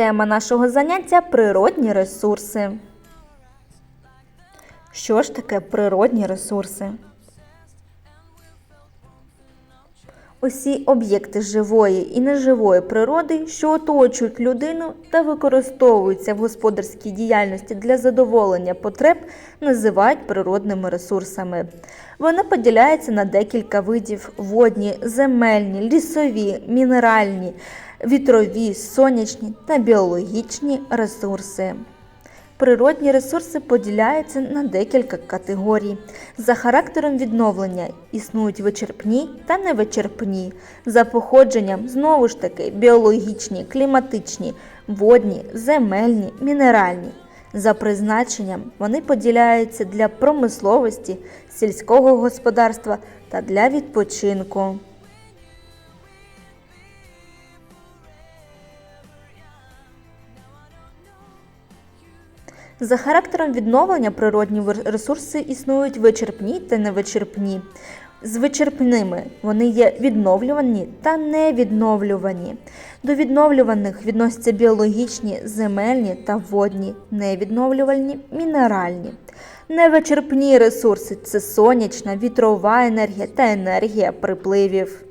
Тема нашого заняття природні ресурси. Що ж таке природні ресурси? Усі об'єкти живої і неживої природи, що оточують людину та використовуються в господарській діяльності для задоволення потреб, називають природними ресурсами. Вони поділяються на декілька видів: водні, земельні, лісові, мінеральні, вітрові, сонячні та біологічні ресурси. Природні ресурси поділяються на декілька категорій. За характером відновлення існують вичерпні та невичерпні. За походженням знову ж таки біологічні, кліматичні, водні, земельні, мінеральні. За призначенням вони поділяються для промисловості, сільського господарства та для відпочинку. За характером відновлення природні ресурси існують вичерпні та невичерпні. З вичерпними вони є відновлювані та невідновлювані. До відновлюваних відносяться біологічні, земельні та водні, невідновлювальні мінеральні. Невичерпні ресурси це сонячна, вітрова енергія та енергія припливів.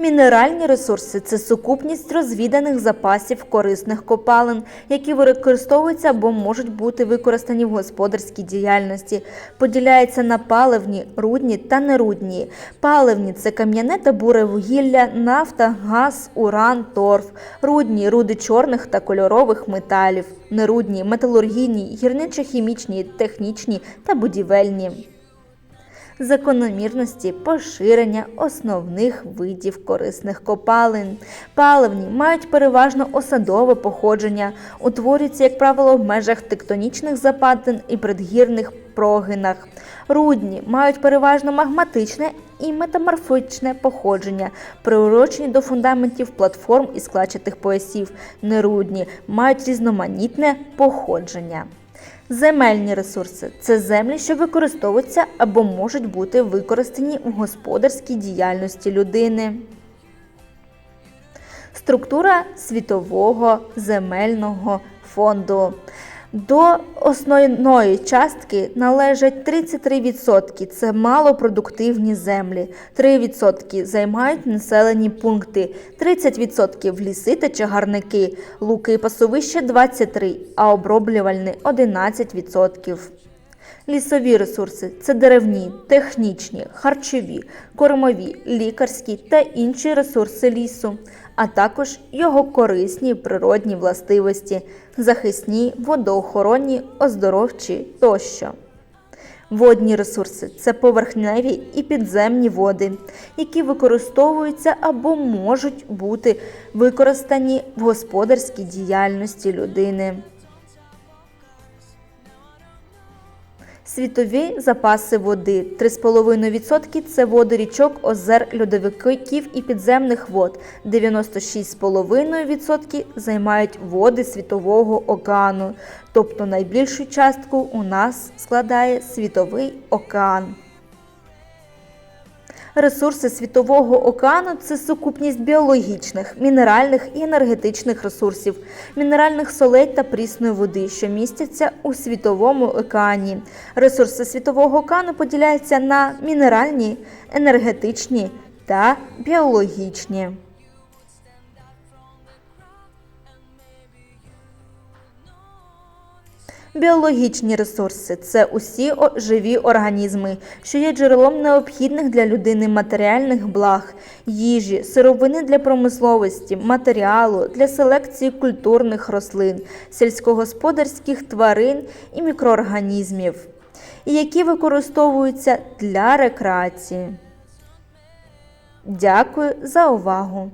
Мінеральні ресурси це сукупність розвіданих запасів корисних копалин, які використовуються або можуть бути використані в господарській діяльності. Поділяються на паливні, рудні та нерудні. Паливні це кам'яне та буре вугілля, нафта, газ, уран, торф, рудні руди чорних та кольорових металів, нерудні металургійні, гірничо-хімічні, технічні та будівельні закономірності поширення основних видів корисних копалин. Паливні мають переважно осадове походження, утворюються, як правило, в межах тектонічних западин і предгірних прогинах. Рудні мають переважно магматичне і метаморфічне походження, приурочені до фундаментів платформ і складчатих поясів. Нерудні мають різноманітне походження. Земельні ресурси це землі, що використовуються або можуть бути використані в господарській діяльності людини. Структура світового земельного фонду. До основної частки належать 33% це малопродуктивні землі, 3% займають населені пункти, 30% ліси та чагарники, луки пасовище 23%, а оброблювальні 11%. Лісові ресурси це деревні, технічні, харчові, кормові, лікарські та інші ресурси лісу, а також його корисні природні властивості, захисні, водоохоронні, оздоровчі тощо. Водні ресурси це поверхневі і підземні води, які використовуються або можуть бути використані в господарській діяльності людини. Світові запаси води 3,5% це води річок, озер, льодовиків і підземних вод. 96,5% займають води Світового океану. Тобто найбільшу частку у нас складає Світовий океан. Ресурси Світового океану це сукупність біологічних, мінеральних і енергетичних ресурсів, мінеральних солей та прісної води, що містяться у Світовому океані. Ресурси Світового океану поділяються на мінеральні, енергетичні та біологічні. Біологічні ресурси це усі живі організми, що є джерелом необхідних для людини матеріальних благ, їжі, сировини для промисловості, матеріалу для селекції культурних рослин, сільськогосподарських тварин і мікроорганізмів, які використовуються для рекреації. Дякую за увагу!